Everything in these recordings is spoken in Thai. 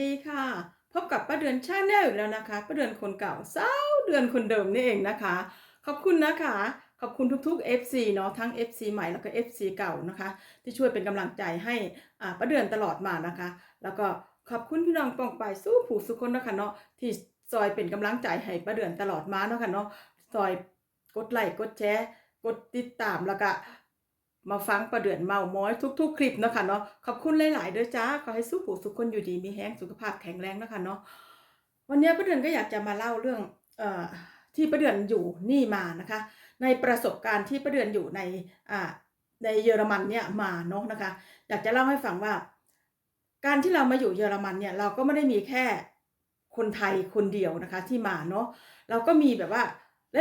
ดีค่ะ พบกับป้าเดือนชาแนลอีกแล้วนะคะป้าเดือนคนเก่าสาวเดือนคนเดิมนี่เองนะคะ ขอบคุณนะคะ ขอบคุณทุกๆ FC เนาะทั้ง FC ใหม่แล้วก็ FC เก่านะคะ ที่ช่วยเป็นกำลังใจให้อ่าป้าเดือนตลอดมานะคะ แล้วก็ขอบคุณพี่น้องปองไปสู้ผู้สุคนนะคะเนาะที่ซอยเป็นกำลังใจให้ป้าเดือนตลอดมาเนาะค่ะเนาะซอยกดไลค์กดแชร์กดติดตามแล้วก็ มาฟังประเดือนเมาม้อยทุก ๆ คลิปเนาะคะเนาะขอบคุณหลายๆเด้อจ้าขอให้สู้ผู้สุขคนอยู่ดีมีแห้งสุขภาพแข็งแรงเนาะคะเนาะวันนี้ประเดือนก็อยากจะมาเล่าเรื่องเอ่อที่ประเดือนอยู่นี่มานะคะ ในประสบการณ์ที่ประเดือนอยู่ในอ่าในเยอรมันเนี่ยมาเนาะนะคะ อยากจะเล่าให้ฟังว่า การที่เรามาอยู่เยอรมันเนี่ยเราก็ไม่ได้มีแค่คนไทยคนเดียวนะคะที่มาเนาะเราก็มีแบบว่า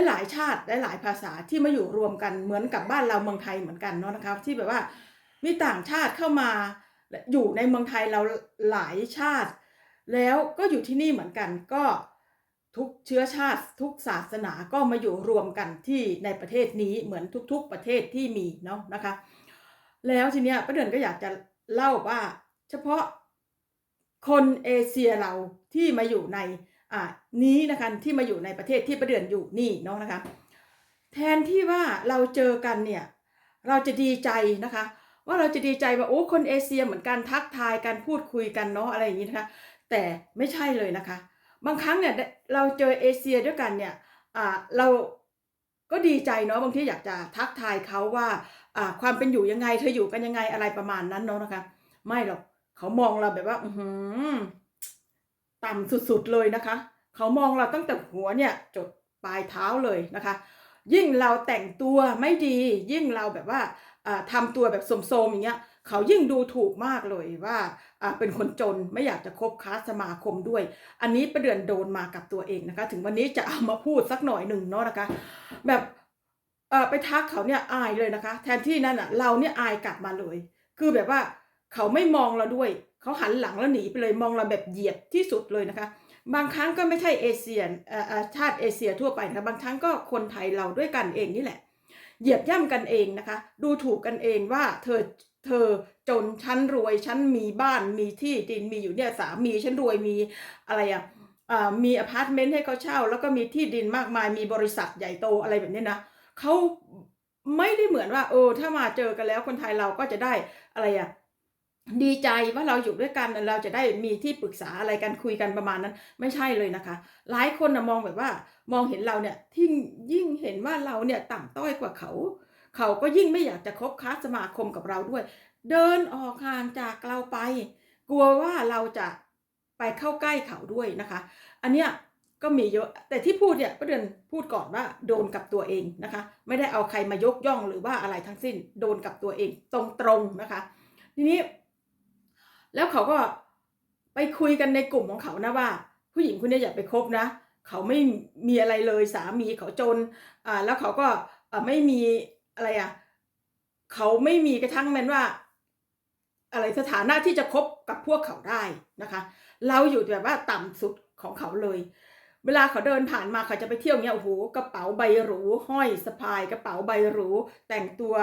หลายชาติหลายภาษาที่มาอยู่รวมกันเหมือนกับบ้านเราเมืองไทยเหมือนกันเนาะนะคะที่แบบว่ามีต่างชาติเข้ามาอยู่ในเมืองไทยเราหลายชาติ แล้วก็อยู่ที่นี่เหมือนกันก็ทุกเชื้อชาติทุกศาสนาก็มาอยู่รวมกันที่ในประเทศนี้เหมือนทุก ๆประเทศที่มีเนาะนะคะ แล้วทีเนี้ยประเด็นก็อยากจะเล่าว่า เฉพาะคนเอเชียเราที่มาอยู่ใน นี้นะคะที่มาอยู่ในประเทศที่ประเดือนอยู่นี่เนาะนะคะ แทนที่ว่าเราเจอกันเนี่ยเราจะดีใจนะคะ ว่าเราจะดีใจว่าโอ้คนเอเชียเหมือนกันทักทายกันพูดคุยกันเนาะอะไรอย่างนี้นะคะ แต่ไม่ใช่เลยนะคะ บางครั้งเนี่ยเราเจอเอเชียด้วยกันเนี่ยอ่าเราก็ดีใจเนาะบางทีอยากจะทักทายเขาว่าความเป็นอยู่ยังไงเธออยู่กันยังไงอะไรประมาณนั้นเนาะนะคะ ไม่หรอกเขามองเราแบบว่า อื ต่ำสุดๆเลยนะคะ เขามองเราตั้งแต่หัวเนี่ยจดปลายเท้าเลยนะคะ ยิ่งเราแต่งตัวไม่ดี ยิ่งเราแบบว่าอ่าทำตัวแบบโสมๆอย่างเงี้ยเขายิ่งดูถูกมากเลยว่าเป็นคนจนไม่อยากจะคบค้าสมาคมด้วย อันนี้ประเดือนโดนมากับตัวเองนะคะ ถึงวันนี้จะเอามาพูดสักหน่อยหนึ่งเนาะนะคะ แบบไปทักเขาเนี่ยอายเลยนะคะ แทนที่นั่นอะเราเนี่ยอายกลับมาเลย คือแบบว่าเขาไม่มองเราด้วย เขาหันหลังแล้วหนีไปเลยมองเราแบบเหยียดที่สุดเลยนะคะ บางครั้งก็ไม่ใช่เอเชียชาติเอเชียทั่วไปนะคะบางครั้งก็คนไทยเราด้วยกันเองนี่แหละ เหยียบย่ำกันเองนะคะ ดูถูกกันเองว่าเธอเธอจนฉันรวยฉันมีบ้านมีที่ดินมีอยู่เนี่ยสามีฉันรวยมีอะไรอะอ่ามีอพาร์ตเมนต์ให้เขาเช่า แล้วก็มีที่ดินมากมายมีบริษัทใหญ่โตอะไรแบบนี้นะเขาไม่ได้เหมือนว่าเออถ้ามาเจอกันแล้วคนไทยเราก็จะได้อะไรอะ ดีใจว่าเราอยู่ด้วยกันเราจะได้มีที่ปรึกษาอะไรกันคุยกันประมาณนั้น ไม่ใช่เลยนะคะ หลายคนนะมองแบบว่ามองเห็นเราเนี่ยที่ยิ่งเห็นว่าเราเนี่ยต่ำต้อยกว่าเขา เขาก็ยิ่งไม่อยากจะคบค้าสมาคมกับเราด้วย เดินออกห่างจากเราไป กลัวว่าเราจะไปเข้าใกล้เขาด้วยนะคะ อันเนี้ยก็มีเยอะแต่ที่พูดเนี่ยประเด็นพูดก่อนว่าโดนกับตัวเองนะคะ ไม่ได้เอาใครมายกย่องหรือว่าอะไรทั้งสิ้น โดนกับตัวเองตรงๆนะคะ ทีนี้ แล้วเขาก็ไปคุยกันในกลุ่มของเขานะว่า ผู้หญิงคนนี้อย่าไปคบนะ เขาไม่มีอะไรเลยสามีเขาจนอ่าแล้วเขาก็ไม่มีอะไรอะเขาไม่มีกระทั่งแม้นว่า อะไรสถานะที่จะคบกับพวกเขาได้นะคะ เราอยู่แบบว่าต่ำสุดของเขาเลย เวลาเขาเดินผ่านมาเขาจะไปเที่ยวเงี้ยโอ้โหกระเป๋าใบหรูห้อยสะพายกระเป๋าใบหรูแต่งตัว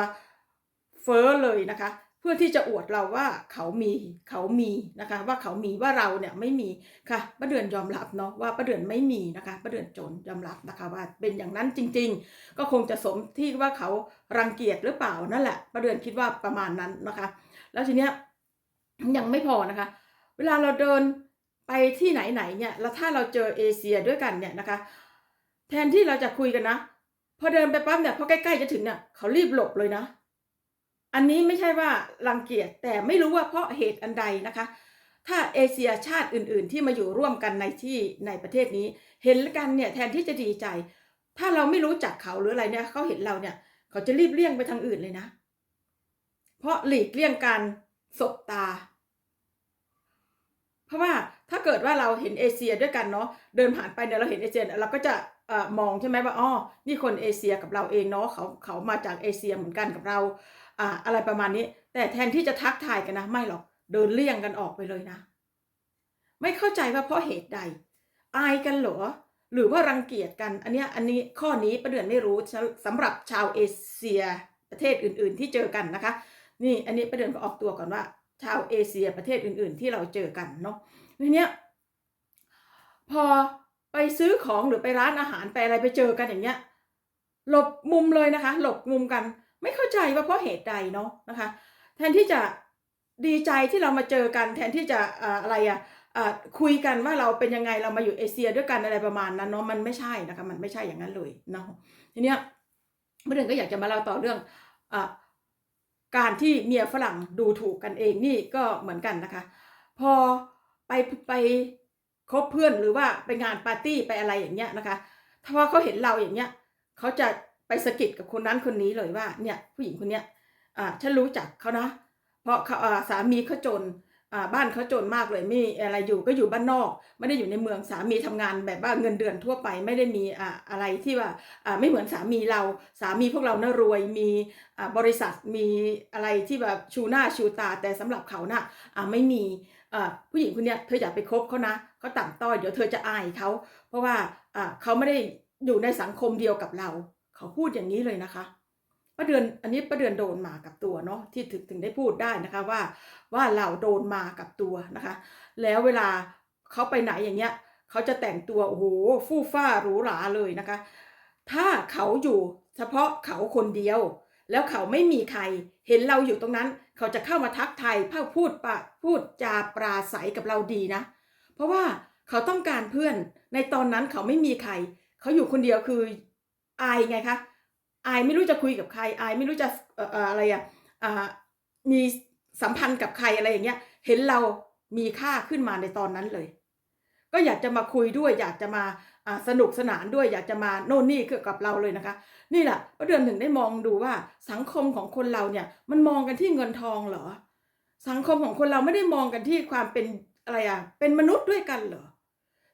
เฟ้อเลยนะคะ พื่อที่จะอวดเราว่าเขามีเขามีนะคะ ว่าเขามีว่าเราเนี่ยไม่มีค่ะป้าเดือนยอมรับเนาะว่าป้าเดือนไม่มีนะคะป้าเดือนจนยอมรับนะคะ ว่าเป็นอย่างนั้นจริง ๆ ก็คงจะสมที่ว่าเขารังเกียจหรือเปล่านั่นแหละป้าเดือนคิดว่าประมาณนั้นนะคะ แล้วทีเนี้ยยังไม่พอนะคะ เวลาเราเดินไปที่ไหนๆเนี่ยแล้วถ้าเราเจอเอเชียด้วยกันเนี่ยนะคะ แทนที่เราจะคุยกันนะ พอเดินไปปั๊บเนี่ยพอใกล้ๆจะถึงเนี่ยเขารีบหลบเลยนะ อันนี้ไม่ใช่ว่ารังเกียจแต่ไม่รู้ว่าเพราะเหตุอันใดนะคะ ถ้าเอเชียชาติอื่น ๆ ที่มาอยู่ร่วมกันในที่ในประเทศนี้ เห็นกันเนี่ยแทนที่จะดีใจ ถ้าเราไม่รู้จักเขาหรืออะไรเนี่ยเขาเห็นเราเนี่ย เขาจะรีบเลี่ยงไปทางอื่นเลยนะ เพราะหลีกเลี่ยงการสบตา เพราะว่าถ้าเกิดว่าเราเห็นเอเชียด้วยกันเนาะเดินผ่านไปเนี่ยเราเห็นเอเชียเราก็จะอมองใช่ไหมว่าอ๋อนี่คนเอเชียกับเราเองเนาะเขาเขามาจากเอเชียเหมือนกันกับเรา อ่าอะไรประมาณนี้ แต่แทนที่จะทักทายกันนะ ไม่หรอกเดินเลี่ยงกันออกไปเลยนะ ไม่เข้าใจว่าเพราะเหตุใด อายกันเหรอหรือว่ารังเกียจกัน อันเนี้ยอันนี้ข้อนี้ประเดือนไม่รู้สำหรับชาวเอเชียประเทศอื่น ๆ ที่เจอกันนะคะ นี่อันนี้ประเดือนก็ออกตัวก่อนว่า ชาวเอเชียประเทศอื่น ๆ ที่เราเจอกันเนาะในเนี้ยพอไปซื้อของหรือไปร้านอาหารไปอะไรไปเจอกันอย่างเงี้ยหลบมุมเลยนะคะ หลบมุมกัน ไม่เข้าใจว่าเพราะเหตุใดเนาะนะคะ แทนที่จะดีใจที่เรามาเจอกัน แทนที่จะอะไรอะอ่าคุยกันว่าเราเป็นยังไงเรามาอยู่เอเชียด้วยกันอะไรประมาณนั้นเนาะมันไม่ใช่นะคะมันไม่ใช่อย่างนั้นเลยเนาะทีเนี้ยเมื่อเดือนก็อยากจะมาเล่าต่อเรื่องอการที่เมียฝรั่งดูถูกกันเองนี่ก็เหมือนกันนะคะ พอไปไปคบเพื่อนหรือว่าไปงานปาร์ตี้ไปอะไรอย่างเงี้ยนะคะถ้าว่าเขาเห็นเราอย่างเงี้ยเขาจะ ไปสะกิดกับคนนั้นคนนี้เลยว่าเนี่ยผู้หญิงคนเนี้ยอ่าฉันรู้จักเขานะ เพราะเขาอ่าสามีเขาจนอ่าบ้านเขาจนมากเลยไม่มีอะไรอยู่ก็อยู่บ้านนอก ไม่ได้อยู่ในเมืองสามีทำงานแบบว่าเงินเดือนทั่วไปไม่ได้มีอ่าอะไรที่ว่าอ่าไม่เหมือนสามีเราสามีพวกเราน่ารวยมีอ่าบริษัทมีอะไรที่แบบชูหน้าชูตาแต่สำหรับเขาน่ะอ่าไม่มีอ่าผู้หญิงคนเนี้ยเธออย่าไปคบเขานะเขาต่ำต้อยเดี๋ยวเธอจะอายเขาเพราะว่าอ่าเขาไม่ได้อยู่ในสังคมเดียวกับเรา เขาพูดอย่างนี้เลยนะคะป้าเดือนอันนี้ป้าเดือนโดนมากับตัวเนาะที่ถึงถึงได้พูดได้นะคะว่าว่าเราโดนมากับตัวนะคะ แล้วเวลาเขาไปไหนอย่างเงี้ยเขาจะแต่งตัวโอ้โหฟู่ฟ้าหรูหราเลยนะคะ ถ้าเขาอยู่เฉพาะเขาคนเดียว แล้วเขาไม่มีใครเห็นเราอยู่ตรงนั้น เขาจะเข้ามาทักทายเพ่าพูดปะพูดจาปราศัยกับเราดีนะ เพราะว่าเขาต้องการเพื่อนในตอนนั้นเขาไม่มีใคร เขาอยู่คนเดียวคือ อายไงคะอายไม่รู้จะคุยกับใครอายไม่รู้จะอะไรอะมีสัมพันธ์กับใครอะไรอย่างเงี้ย เห็นเรามีค่าขึ้นมาในตอนนั้นเลย ก็อยากจะมาคุยด้วย อยากจะมาสนุกสนานด้วย อยากจะมาโน่นนี่คือกับเราเลยนะคะ นี่แหละป้าเดือนถึงได้มองดูว่าสังคมของคนเราเนี่ย มันมองกันที่เงินทองเหรอ สังคมของคนเราไม่ได้มองกันที่ความเป็นอะไรอะเป็นมนุษย์ด้วยกันเหรอ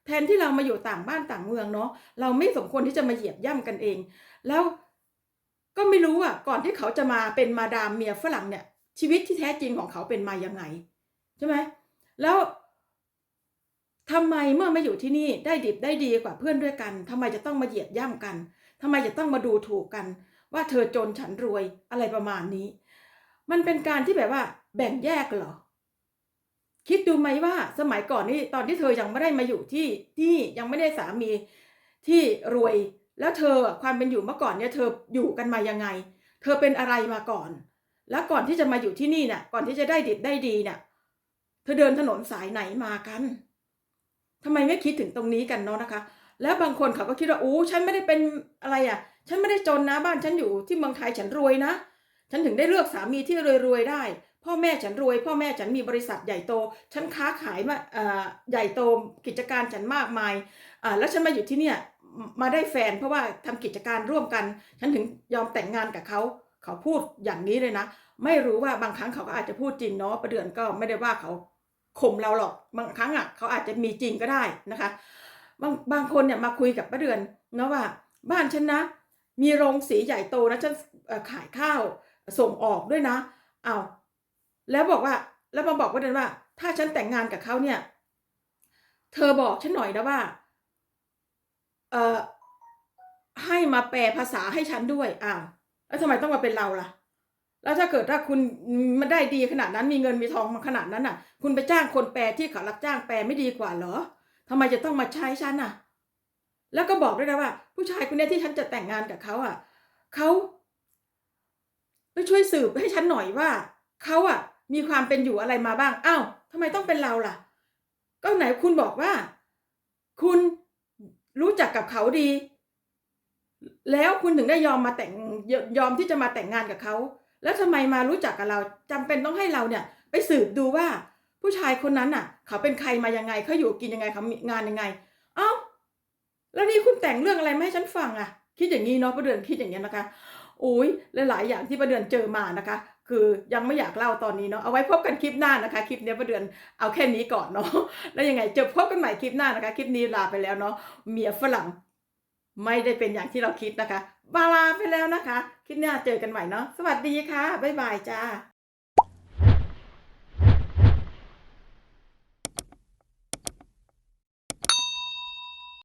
แทนที่เรามาอยู่ต่างบ้านต่างเมืองเนาะเราไม่สมควรที่จะมาเหยียบย่ำกันเอง แล้วก็ไม่รู้อะก่อนที่เขาจะมาเป็นมาดามเมียฝรั่งเนี่ย ชีวิตที่แท้จริงของเขาเป็นมายังไงใช่ไหมแล้วทำไมเมื่อมาอยู่ที่นี่ได้ดิบได้ดีกว่าเพื่อนด้วยกันทำไมจะต้องมาเหยียบย่ำกันทำไมจะต้องมาดูถูกกัน ว่าเธอจนฉันรวยอะไรประมาณนี้ มันเป็นการที่แบบว่า แบ่งแยกเหรอ คิดดูไหมว่าสมัยก่อนนี่ตอนที่เธอยังไม่ได้มาอยู่ที่ที่ยังไม่ได้สามีที่รวย แล้วเธอความเป็นอยู่เมื่อก่อนเนี่ยเธออยู่กันมายังไง เธอเป็นอะไรมาก่อน แล้วก่อนที่จะมาอยู่ที่นี่เนี่ยก่อนที่จะได้ดิบได้ดีเนี่ยเธอเดินถนนสายไหนมากันทำไมไม่คิดถึงตรงนี้กันเนาะนะคะ แล้วบางคนเขาก็คิดว่าโอ้ฉันไม่ได้เป็นอะไรอะ ฉันไม่ได้จนนะบ้านฉันอยู่ที่เมืองไทยฉันรวยนะฉันถึงได้เลือกสามีที่รวยๆได้ พ่อแม่ฉันรวย พ่อแม่ฉันมีบริษัทใหญ่โต ฉันค้าขายมาใหญ่โตกิจการฉันมากมายแล้วฉันมาอยู่ที่เนี่ยมาได้แฟนเพราะว่าทำกิจการร่วมกัน ฉันถึงยอมแต่งงานกับเขาเขาพูดอย่างนี้เลยนะ ไม่รู้ว่าบางครั้งเขาก็อาจจะพูดจริงเนาะประเดือนก็ไม่ได้ว่าเขาข่มเราหรอกบางครั้งอะเขาอาจจะมีจริงก็ได้นะคะ บางบางคนเนี่ยมาคุยกับป้าเดือนเนาะว่าบ้านฉันนะ มีโรงสีใหญ่โตนะฉันขายข้าวส่งออกด้วยนะเอา แล้วบอกว่า แล้วมาบอกป้าเดือนว่า ถ้าฉันแต่งงานกับเขาเนี่ย เธอบอกฉันหน่อยนะว่า เออให้มาแปลภาษาให้ฉันด้วยอ้าวแล้วทำไมต้องมาเป็นเราล่ะ แล้วถ้าเกิดถ้าคุณมันได้ดีขนาดนั้นมีเงินมีทองมาขนาดนั้นน่ะ คุณไปจ้างคนแปลที่เขารับจ้างแปลไม่ดีกว่าเหรอทำไมจะต้องมาใช้ฉันน่ะ แล้วก็บอกด้วยนะว่า ผู้ชายคนนี้ที่ฉันจะแต่งงานกับเขาอะเขาไปช่วยสืบให้ฉันหน่อยว่าเขาอะ มีความเป็นอยู่อะไรมาบ้างอ้าวทำไมต้องเป็นเราล่ะ ก็ไหนคุณบอกว่า คุณรู้จักกับเขาดี แล้วคุณถึงได้ยอมมาแต่งยยอมที่จะมาแต่งงานกับเขา แล้วทำไมมารู้จักกับเราจำเป็นต้องให้เราเนี่ย ไปสืบดูว่า ผู้ชายคนนั้นน่ะ เขาเป็นใครมายังไงเขาอยู่กินยังไงเขามีงานยังไง เอ้าแล้วนี่คุณแต่งเรื่องอะไรมาให้ฉันฟังอะคิดอย่างนี้เนาะประเดือนคิดอย่างนี้ยนะคะโอ้ยหลายๆอย่างที่ประเดือนเจอมานะคะ คือยังไม่อยากเล่าตอนนี้เนาะเอาไว้พบกันคลิปหน้านะคะ คลิปนี้ประเดือนเอาแค่นี้ก่อนเนาะแล้วยังไงเจอพบกันใหม่คลิปหน้านะคะ คลิปนี้ลาไปแล้วเนาะเมียฝรั่งไม่ได้เป็นอย่างที่เราคิดนะคะบาลาไปแล้วนะคะ คลิปหน้าเจอกันใหม่เนาะสวัสดีค่ะบ๊ายบายจ้า